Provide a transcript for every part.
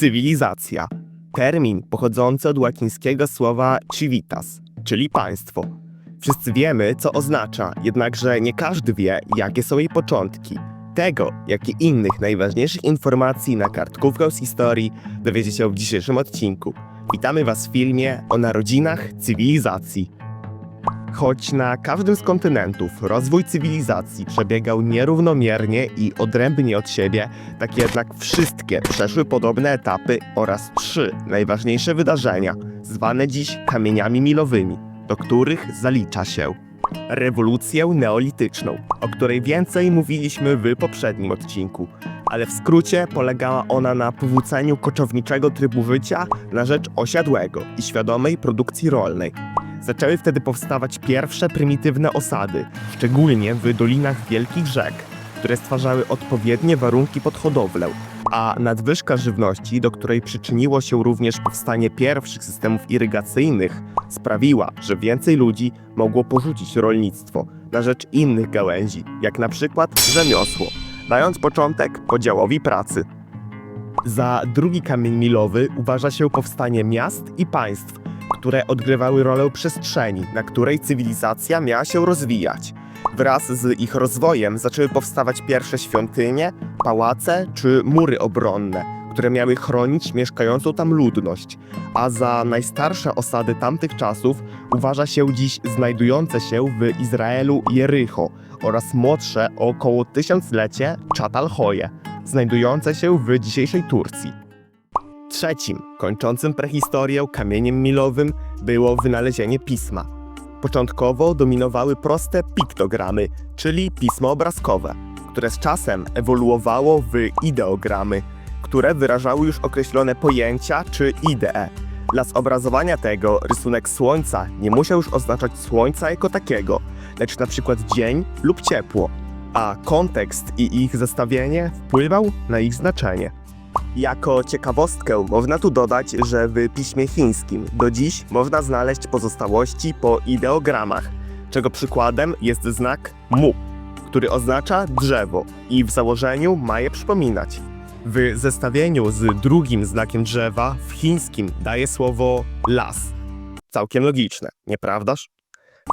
Cywilizacja. Termin pochodzący od łacińskiego słowa civitas, czyli państwo. Wszyscy wiemy, co oznacza, jednakże nie każdy wie, jakie są jej początki. Tego, jak i innych najważniejszych informacji na kartkówkę z historii dowiecie się w dzisiejszym odcinku. Witamy Was w filmie o narodzinach cywilizacji. Choć na każdym z kontynentów rozwój cywilizacji przebiegał nierównomiernie i odrębnie od siebie, tak jednak wszystkie przeszły podobne etapy oraz trzy najważniejsze wydarzenia, zwane dziś kamieniami milowymi, do których zalicza się rewolucję neolityczną, o której więcej mówiliśmy w poprzednim odcinku, ale w skrócie polegała ona na powróceniu koczowniczego trybu życia na rzecz osiadłego i świadomej produkcji rolnej. Zaczęły wtedy powstawać pierwsze prymitywne osady, szczególnie w dolinach wielkich rzek, które stwarzały odpowiednie warunki pod hodowlę, a nadwyżka żywności, do której przyczyniło się również powstanie pierwszych systemów irygacyjnych, sprawiła, że więcej ludzi mogło porzucić rolnictwo na rzecz innych gałęzi, jak na przykład rzemiosło, dając początek podziałowi pracy. Za drugi kamień milowy uważa się powstanie miast i państw, które odgrywały rolę przestrzeni, na której cywilizacja miała się rozwijać. Wraz z ich rozwojem zaczęły powstawać pierwsze świątynie, pałace czy mury obronne, które miały chronić mieszkającą tam ludność, a za najstarsze osady tamtych czasów uważa się dziś znajdujące się w Izraelu Jericho oraz młodsze o około tysiąclecie Czatalhoje, znajdujące się w dzisiejszej Turcji. Trzecim, kończącym prehistorię kamieniem milowym było wynalezienie pisma. Początkowo dominowały proste piktogramy, czyli pismo obrazkowe, które z czasem ewoluowało w ideogramy, które wyrażały już określone pojęcia czy idee. Dla zobrazowania tego rysunek słońca nie musiał już oznaczać słońca jako takiego, lecz na przykład dzień lub ciepło, a kontekst i ich zestawienie wpływał na ich znaczenie. Jako ciekawostkę można tu dodać, że w piśmie chińskim do dziś można znaleźć pozostałości po ideogramach, czego przykładem jest znak mu, który oznacza drzewo i w założeniu ma je przypominać. W zestawieniu z drugim znakiem drzewa w chińskim daje słowo las. Całkiem logiczne, nieprawdaż?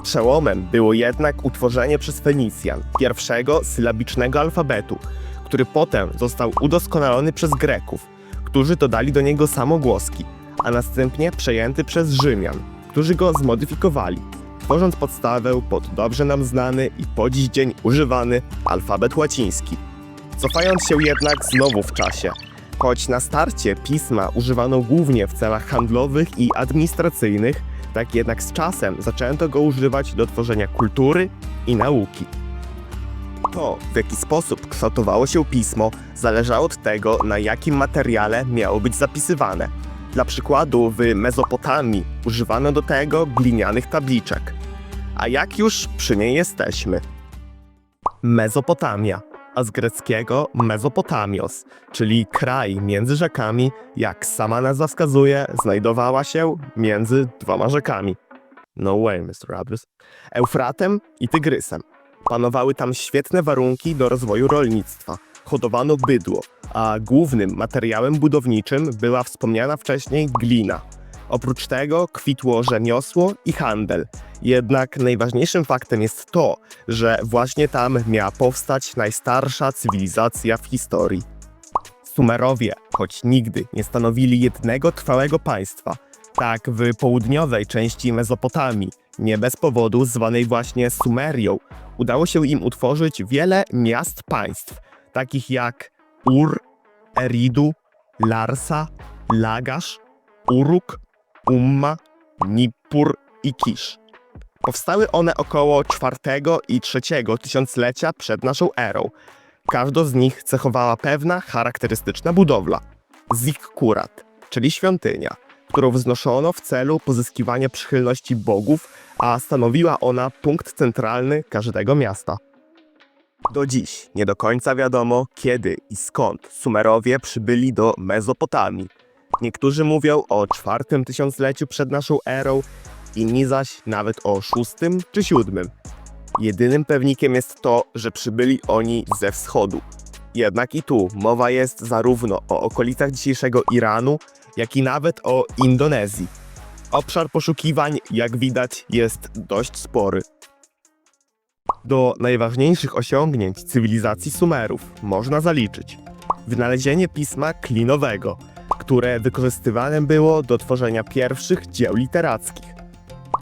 Przełomem było jednak utworzenie przez Fenicjan pierwszego sylabicznego alfabetu, który potem został udoskonalony przez Greków, którzy dodali do niego samogłoski, a następnie przejęty przez Rzymian, którzy go zmodyfikowali, tworząc podstawę pod dobrze nam znany i po dziś dzień używany alfabet łaciński. Cofając się jednak znowu w czasie, choć na starcie pisma używano głównie w celach handlowych i administracyjnych, tak jednak z czasem zaczęto go używać do tworzenia kultury i nauki. To, w jaki sposób kształtowało się pismo, zależało od tego, na jakim materiale miało być zapisywane. Dla przykładu, w Mezopotamii używano do tego glinianych tabliczek. A jak już przy niej jesteśmy? Mezopotamia, a z greckiego Mezopotamios, czyli kraj między rzekami, jak sama nazwa wskazuje, znajdowała się między dwoma rzekami. No way, Mr. Abdus. Eufratem i Tygrysem. Panowały tam świetne warunki do rozwoju rolnictwa. Hodowano bydło, a głównym materiałem budowniczym była wspomniana wcześniej glina. Oprócz tego kwitło rzemiosło i handel. Jednak najważniejszym faktem jest to, że właśnie tam miała powstać najstarsza cywilizacja w historii. Sumerowie, choć nigdy nie stanowili jednego trwałego państwa, tak w południowej części Mezopotamii, nie bez powodu zwanej właśnie Sumerią, udało się im utworzyć wiele miast państw, takich jak Ur, Eridu, Larsa, Lagash, Uruk, Umma, Nippur i Kisz. Powstały one około IV i III tysiąclecia przed naszą erą. Każdą z nich cechowała pewna charakterystyczna budowla. Zikkurat, czyli świątynia, którą wznoszono w celu pozyskiwania przychylności bogów, a stanowiła ona punkt centralny każdego miasta. Do dziś nie do końca wiadomo, kiedy i skąd Sumerowie przybyli do Mezopotamii. Niektórzy mówią o czwartym tysiącleciu przed naszą erą, inni zaś nawet o szóstym czy siódmym. Jedynym pewnikiem jest to, że przybyli oni ze wschodu. Jednak i tu mowa jest zarówno o okolicach dzisiejszego Iranu, jak i nawet o Indonezji. Obszar poszukiwań, jak widać, jest dość spory. Do najważniejszych osiągnięć cywilizacji Sumerów można zaliczyć wynalezienie pisma klinowego, które wykorzystywane było do tworzenia pierwszych dzieł literackich.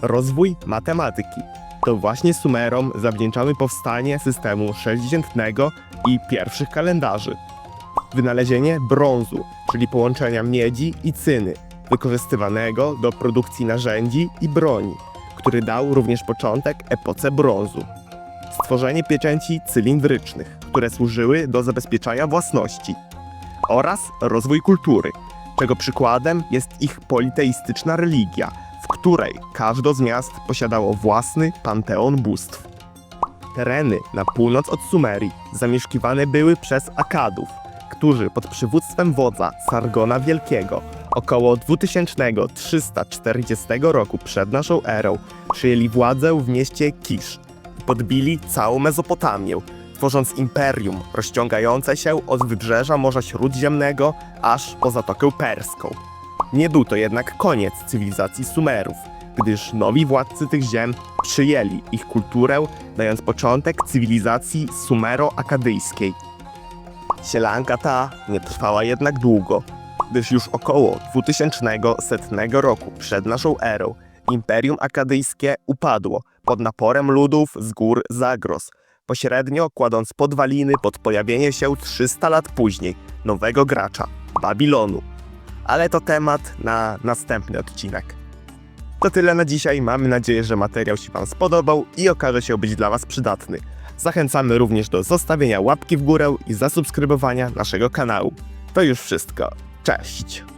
Rozwój matematyki. To właśnie Sumerom zawdzięczamy powstanie systemu sześcidziesiętnego i pierwszych kalendarzy. Wynalezienie brązu, czyli połączenia miedzi i cyny, wykorzystywanego do produkcji narzędzi i broni, który dał również początek epoce brązu. Stworzenie pieczęci cylindrycznych, które służyły do zabezpieczania własności. Oraz rozwój kultury, czego przykładem jest ich politeistyczna religia, w której każde z miast posiadało własny panteon bóstw. Tereny na północ od Sumerii zamieszkiwane były przez Akadów, którzy pod przywództwem wodza Sargona Wielkiego około 2340 roku przed naszą erą przyjęli władzę w mieście Kisz i podbili całą Mezopotamię, tworząc imperium rozciągające się od wybrzeża Morza Śródziemnego aż po Zatokę Perską. Nie był to jednak koniec cywilizacji Sumerów, gdyż nowi władcy tych ziem przyjęli ich kulturę, dając początek cywilizacji sumero-akadyjskiej. Sielanka ta nie trwała jednak długo, gdyż już około 2100 roku przed naszą erą Imperium Akadyjskie upadło pod naporem ludów z gór Zagros, pośrednio kładąc podwaliny pod pojawienie się 300 lat później nowego gracza Babilonu. Ale to temat na następny odcinek. To tyle na dzisiaj. Mamy nadzieję, że materiał się Wam spodobał i okaże się być dla Was przydatny. Zachęcamy również do zostawienia łapki w górę i zasubskrybowania naszego kanału. To już wszystko. Cześć!